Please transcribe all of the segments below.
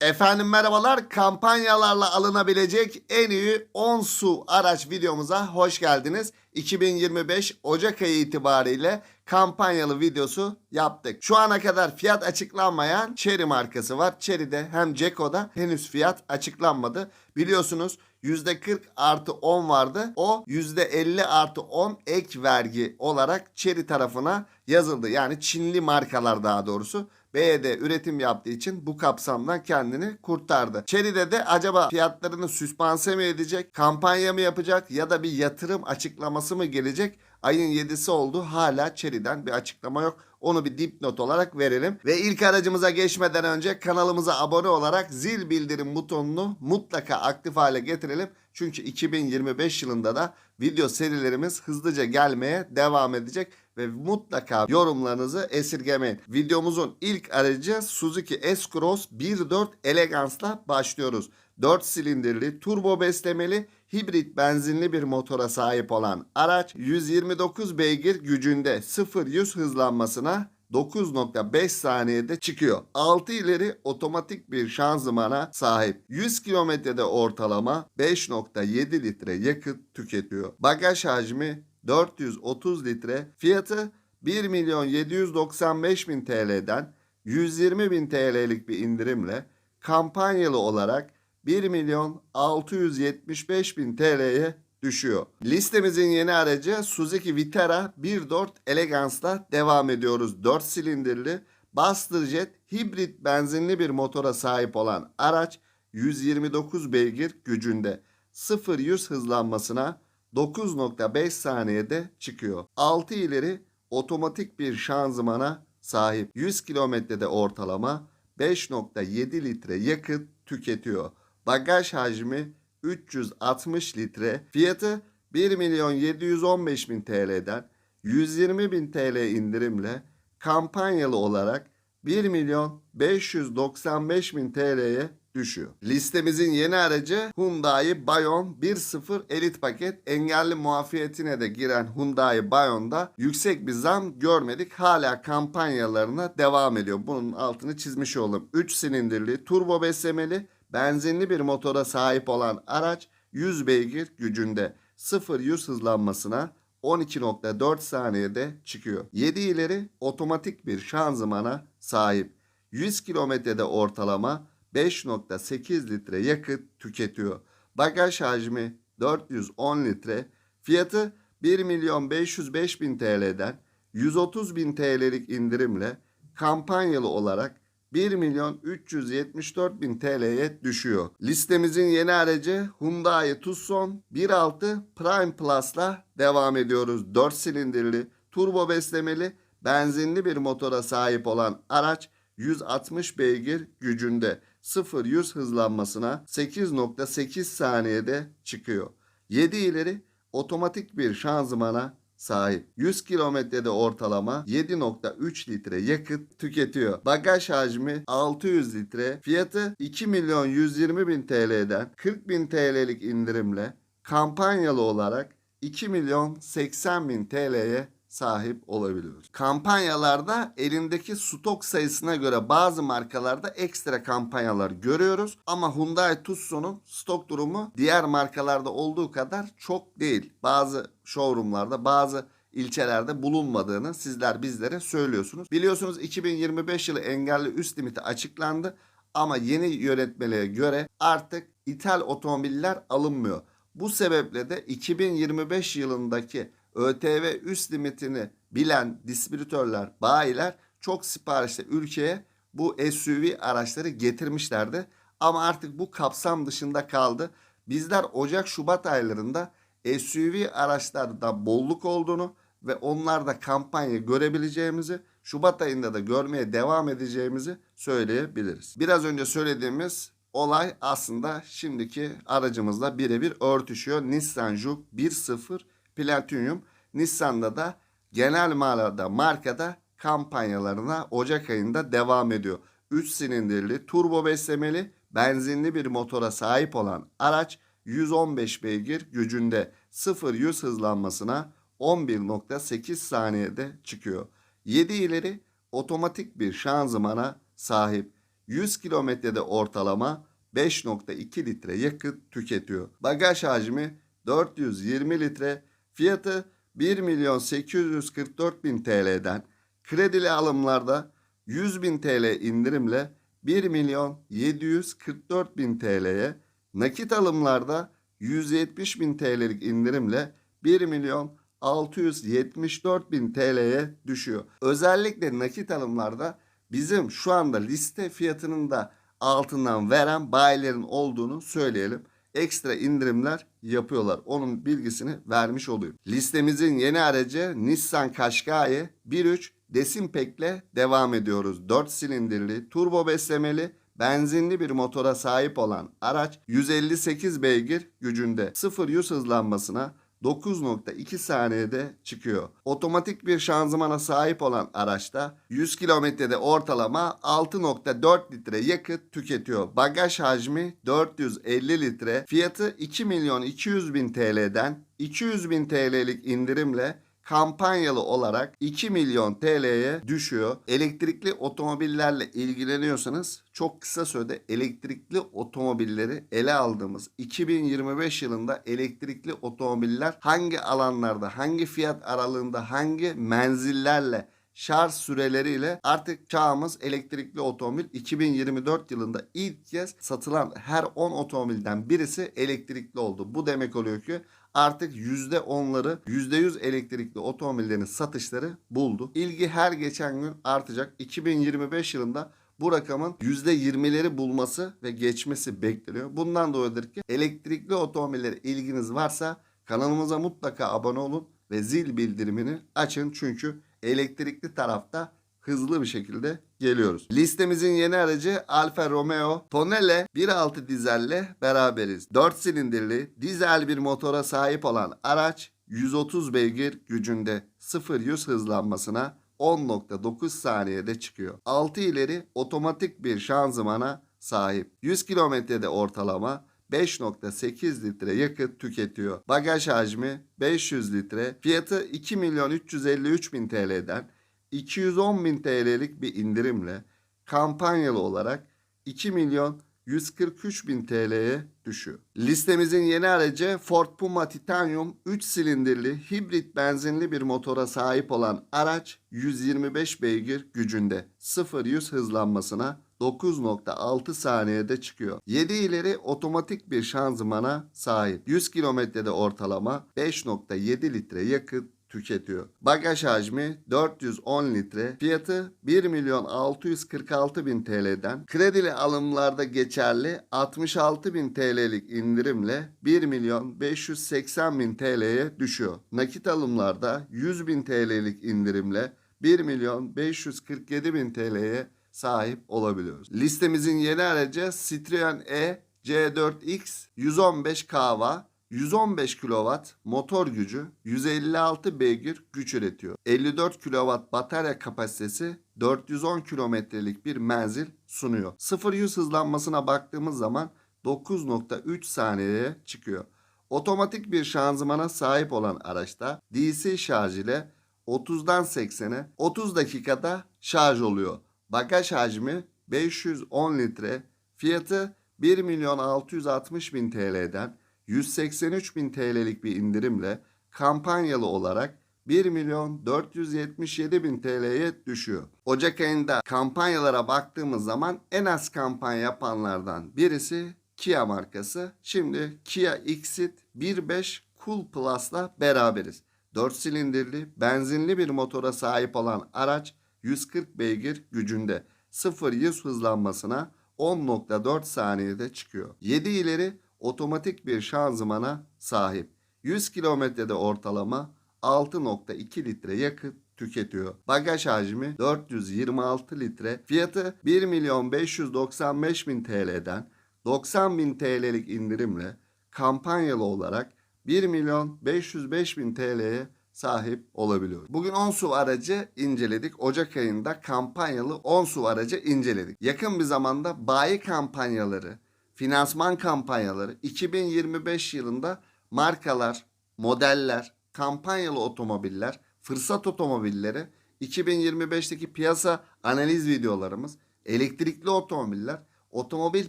Efendim merhabalar. Kampanyalarla alınabilecek en iyi 10 su araç videomuza hoş geldiniz. 2025 Ocak ayı itibariyle kampanyalı videosu yaptık. Şu ana kadar fiyat açıklanmayan Chery markası var. Chery'de hem Ceko'da henüz fiyat açıklanmadı. Biliyorsunuz %40 artı 10 vardı. O %50 artı 10 ek vergi olarak Chery tarafına yazıldı. Yani Çinli markalar daha doğrusu. BYD üretim yaptığı için bu kapsamdan kendini kurtardı. Chery'de de acaba fiyatlarını süspanse mi edecek, kampanya mı yapacak ya da bir yatırım açıklaması mı gelecek? Ayın 7'si oldu hala Chery'den bir açıklama yok. Onu bir dipnot olarak verelim. Ve ilk aracımıza geçmeden önce kanalımıza abone olarak zil bildirim butonunu mutlaka aktif hale getirelim. Çünkü 2025 yılında da video serilerimiz hızlıca gelmeye devam edecek ve mutlaka yorumlarınızı esirgemeyin. Videomuzun ilk aracı Suzuki S-Cross 1.4 Elegance'la başlıyoruz. 4 silindirli, turbo beslemeli, hibrit benzinli bir motora sahip olan araç 129 beygir gücünde 0-100 hızlanmasına 9.5 saniyede çıkıyor. 6 ileri otomatik bir şanzımana sahip. 100 kilometrede ortalama 5.7 litre yakıt tüketiyor. Bagaj hacmi 430 litre. Fiyatı 1 milyon 795 bin TL'den 120 bin TL'lik bir indirimle kampanyalı olarak 1 milyon 675 bin TL'ye düşüyor. Listemizin yeni aracı Suzuki Vitara 1.4 Elegance'la devam ediyoruz. 4 silindirli Buster Jet hibrit benzinli bir motora sahip olan araç 129 beygir gücünde 0-100 hızlanmasına 9.5 saniyede çıkıyor. 6 ileri otomatik bir şanzımana sahip. 100 kilometrede ortalama 5.7 litre yakıt tüketiyor. Bagaj hacmi 360 litre. Fiyatı 1 milyon 715 bin TL'den 120 bin TL indirimle kampanyalı olarak 1 milyon 595 bin TL'ye düşüyor. Listemizin yeni aracı Hyundai Bayon 1.0 Elite paket. Engelli muafiyetine de giren Hyundai Bayon'da yüksek bir zam görmedik. Hala kampanyalarına devam ediyor. Bunun altını çizmiş olalım. 3 silindirli, turbo beslemeli, benzinli bir motora sahip olan araç 100 beygir gücünde 0-100 hızlanmasına 12.4 saniyede çıkıyor. 7 ileri otomatik bir şanzımana sahip. 100 kilometrede ortalama 5.8 litre yakıt tüketiyor. Bagaj hacmi 410 litre. Fiyatı 1 milyon 505 bin TL'den 130 bin TL'lik indirimle kampanyalı olarak 1 milyon 374 bin TL'ye düşüyor. Listemizin yeni aracı Hyundai Tucson 1.6 Prime Plus'la devam ediyoruz. 4 silindirli, turbo beslemeli, benzinli bir motora sahip olan araç 160 beygir gücünde 0-100 hızlanmasına 8.8 saniyede çıkıyor. 7 ileri otomatik bir şanzımana sahip. 100 kilometrede ortalama 7.3 litre yakıt tüketiyor. Bagaj hacmi 600 litre. Fiyatı 2 milyon 120 bin TL'den 40 bin TL'lik indirimle kampanyalı olarak 2 milyon 80 bin TL'ye sahip olabiliyoruz. Kampanyalarda elindeki stok sayısına göre bazı markalarda ekstra kampanyalar görüyoruz. Ama Hyundai Tucson'un stok durumu diğer markalarda olduğu kadar çok değil. Bazı showroomlarda bazı ilçelerde bulunmadığını sizler bizlere söylüyorsunuz. Biliyorsunuz 2025 yılı engelli üst limiti açıklandı ama yeni yönetmeliğe göre artık ithal otomobiller alınmıyor. Bu sebeple de 2025 yılındaki ÖTV üst limitini bilen distribütörler, bayiler çok siparişle ülkeye bu SUV araçları getirmişlerdi. Ama artık bu kapsam dışında kaldı. Bizler Ocak-Şubat aylarında SUV araçlarda bolluk olduğunu ve onlarda kampanya görebileceğimizi, Şubat ayında da görmeye devam edeceğimizi söyleyebiliriz. Biraz önce söylediğimiz olay aslında şimdiki aracımızla birebir örtüşüyor. Nissan Juke 1.0 Platinum Nissan'da da genel manada markada kampanyalarına Ocak ayında devam ediyor. 3 silindirli, turbo beslemeli, benzinli bir motora sahip olan araç 115 beygir gücünde 0-100 hızlanmasına 11.8 saniyede çıkıyor. 7 ileri otomatik bir şanzımana sahip. 100 kilometrede ortalama 5.2 litre yakıt tüketiyor. Bagaj hacmi 420 litre, fiyatı 1 milyon 844 bin TL'den, kredili alımlarda 100 bin TL indirimle 1 milyon 744 bin TL'ye, nakit alımlarda 170 bin TL'lik indirimle 1 milyon 674 bin TL'ye düşüyor. Özellikle nakit alımlarda bizim şu anda liste fiyatının da altından veren bayilerin olduğunu söyleyelim. Ekstra indirimler yapıyorlar. Onun bilgisini vermiş olayım. Listemizin yeni aracı Nissan Qashqai 1.3 Desimpek'le devam ediyoruz. 4 silindirli, turbo beslemeli, benzinli bir motora sahip olan araç 158 beygir gücünde 0-100 hızlanmasına 9.2 saniyede çıkıyor. Otomatik bir şanzımana sahip olan araçta 100 kilometrede ortalama 6.4 litre yakıt tüketiyor. Bagaj hacmi 450 litre. Fiyatı 2 milyon 200 bin TL'den 200 bin TL'lik indirimle kampanyalı olarak 2 milyon TL'ye düşüyor. Elektrikli otomobillerle ilgileniyorsanız çok kısa sürede elektrikli otomobilleri ele aldığımız 2025 yılında elektrikli otomobiller hangi alanlarda, hangi fiyat aralığında, hangi menzillerle şarj süreleriyle artık çağımız elektrikli otomobil 2024 yılında ilk kez satılan her 10 otomobilden birisi elektrikli oldu. Bu demek oluyor ki artık %10'ları %100 elektrikli otomobillerin satışları buldu. İlgi her geçen gün artacak. 2025 yılında bu rakamın %20'leri bulması ve geçmesi bekleniyor. Bundan dolayıdır ki elektrikli otomobillere ilginiz varsa kanalımıza mutlaka abone olun ve zil bildirimini açın çünkü elektrikli tarafta hızlı bir şekilde geliyoruz. Listemizin yeni aracı Alfa Romeo Tonele 1.6 dizelle beraberiz. 4 silindirli dizel bir motora sahip olan araç 130 beygir gücünde 0-100 hızlanmasına 10.9 saniyede çıkıyor. 6 ileri otomatik bir şanzımana sahip. 100 kilometrede ortalama 5.8 litre yakıt tüketiyor. Bagaj hacmi 500 litre. Fiyatı 2 milyon 353 bin TL'den 210 bin TL'lik bir indirimle kampanyalı olarak 2 milyon 143 bin TL'ye düşüyor. Listemizin yeni aracı Ford Puma Titanium 3 silindirli hibrit benzinli bir motora sahip olan araç 125 beygir gücünde 0-100 hızlanmasına 9.6 saniyede çıkıyor. 7 ileri otomatik bir şanzımana sahip. 100 kilometrede ortalama 5.7 litre yakıt tüketiyor. Bagaj hacmi 410 litre. Fiyatı 1 milyon 646 bin TL'den kredili alımlarda geçerli 66 bin TL'lik indirimle 1 milyon 580 bin TL'ye düşüyor. Nakit alımlarda 100 bin TL'lik indirimle 1 milyon 547 bin TL'ye sahip olabiliyoruz. Listemizin yeni aracı Citroen E C4X 115 kava 115 kW motor gücü, 156 beygir güç üretiyor. 54 kW batarya kapasitesi, 410 kilometrelik bir menzil sunuyor. 0-100 hızlanmasına baktığımız zaman 9.3 saniyeye çıkıyor. Otomatik bir şanzımana sahip olan araçta DC şarj ile 30'dan 80'e 30 dakikada şarj oluyor. Bagaj hacmi 510 litre, fiyatı 1 milyon 660 bin TL'den 183 bin TL'lik bir indirimle kampanyalı olarak 1 milyon 477 bin TL'ye düşüyor. Ocak ayında kampanyalara baktığımız zaman en az kampanya yapanlardan birisi Kia markası. Şimdi Kia Xit 1.5 Cool Plus'la beraberiz. 4 silindirli benzinli bir motora sahip olan araç 140 beygir gücünde 0-100 hızlanmasına 10.4 saniyede çıkıyor. 7 ileri otomatik bir şanzımana sahip. 100 kilometrede ortalama 6.2 litre yakıt tüketiyor. Bagaj hacmi 426 litre. Fiyatı 1 milyon 595 bin TL'den 90 bin TL'lik indirimle kampanyalı olarak 1 milyon 505 bin TL'ye sahip olabiliyor. Bugün 10 SUV aracı inceledik. Ocak ayında kampanyalı 10 SUV aracı inceledik. Yakın bir zamanda bayi kampanyaları, finansman kampanyaları 2025 yılında markalar, modeller, kampanyalı otomobiller, fırsat otomobilleri 2025'teki piyasa analiz videolarımız elektrikli otomobiller, otomobil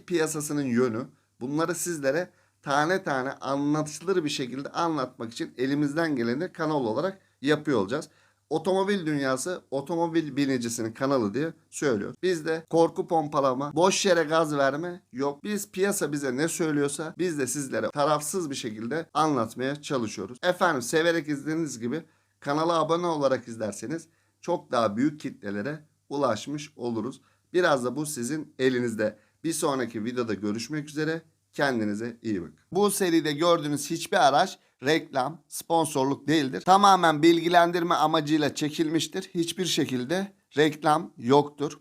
piyasasının yönü bunları sizlere tane tane anlatılır bir şekilde anlatmak için elimizden geleni kanal olarak yapıyor olacağız. Otomobil dünyası otomobil binicisinin kanalı diye söylüyor. Bizde korku pompalama, boş yere gaz verme yok. Biz piyasa bize ne söylüyorsa biz de sizlere tarafsız bir şekilde anlatmaya çalışıyoruz. Efendim severek izlediğiniz gibi kanala abone olarak izlerseniz çok daha büyük kitlelere ulaşmış oluruz. Biraz da bu sizin elinizde. Bir sonraki videoda görüşmek üzere. Kendinize iyi bakın. Bu seride gördüğünüz hiçbir araç reklam, sponsorluk değildir. Tamamen bilgilendirme amacıyla çekilmiştir. Hiçbir şekilde reklam yoktur.